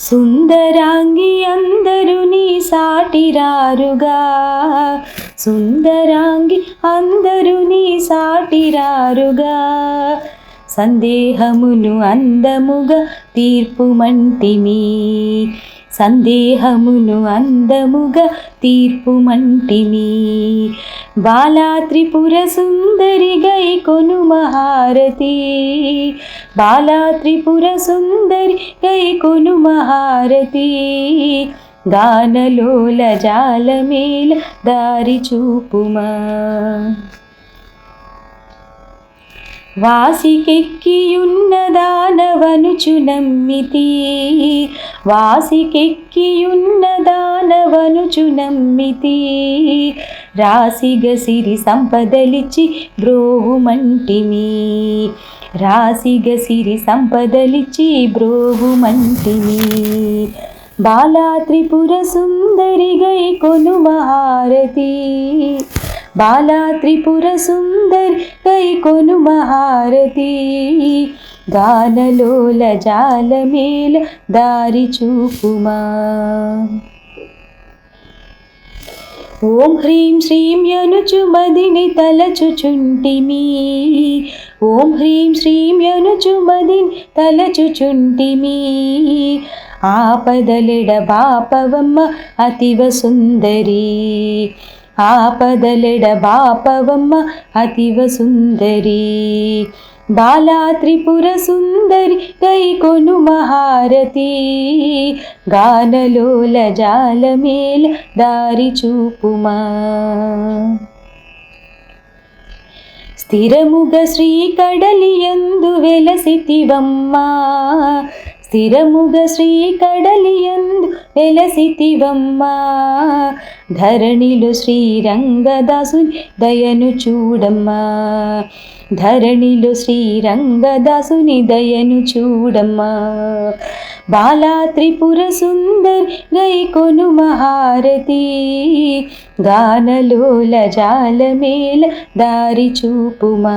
సుందరాంగి అందరు నీ సాటిరారుగా. సుందరాంగి అందరు నీ సాటిరారుగా. సందేహమును అందముగా తీర్పుమంటిమి సందేహమును అందముగా తీర్పుమంటిమి బాలా త్రిపుర సుందరి గై కొను మహారతి బాలా త్రిపుర సుందరి గై కొను మహారతి గానలోల జాలమేల దారి చూపుమా. వాసికెక్కియున్న దానవనుచు నమ్మితి. వాసికెక్కియున్న దానవనుచు నమ్మితి. రాసిగ సిరి సంపదలిచి బ్రోవుమంటిమి. రాసిగ సిరి సంపదలిచి బ్రోవుమంటిమి. బాలా త్రిపుర సుందరి గై కొను మహారతి బాలా త్రిపుర సుందర్ కైకొను మహారతి గానలోల జాలమేల దారి చూపుమా. ఓం హ్రీం శ్రీం యనుచు మదిని తలచుచుంటిమి. ఓం హ్రీం శ్రీం యనుచు మదిని తలచుచుంటిమి. ఆపదలిడ బాపవమ్మ అతివ సుందరి. ఆపదలెడ బాపవమ్మ అతివ సుందరి. బాలా త్రిపుర సుందరి గైకొను మహారతి. గానలోల జాలమేల దారి చూపుమా. స్థిరముగ శ్రీ కడలియందు వెలసితివమ్మా. స్థిరముగ శ్రీ కడలియందు వెలసితివమ్మా ధరణిలో శ్రీరంగదాసుని దయను చూడమ్మా. ధరణిలో శ్రీరంగదాసుని దయను చూడమ్మా. బాలా త్రిపుర సుందర్ గై కొను మహారతి గానలోల జాలమేల దారి చూపుమా.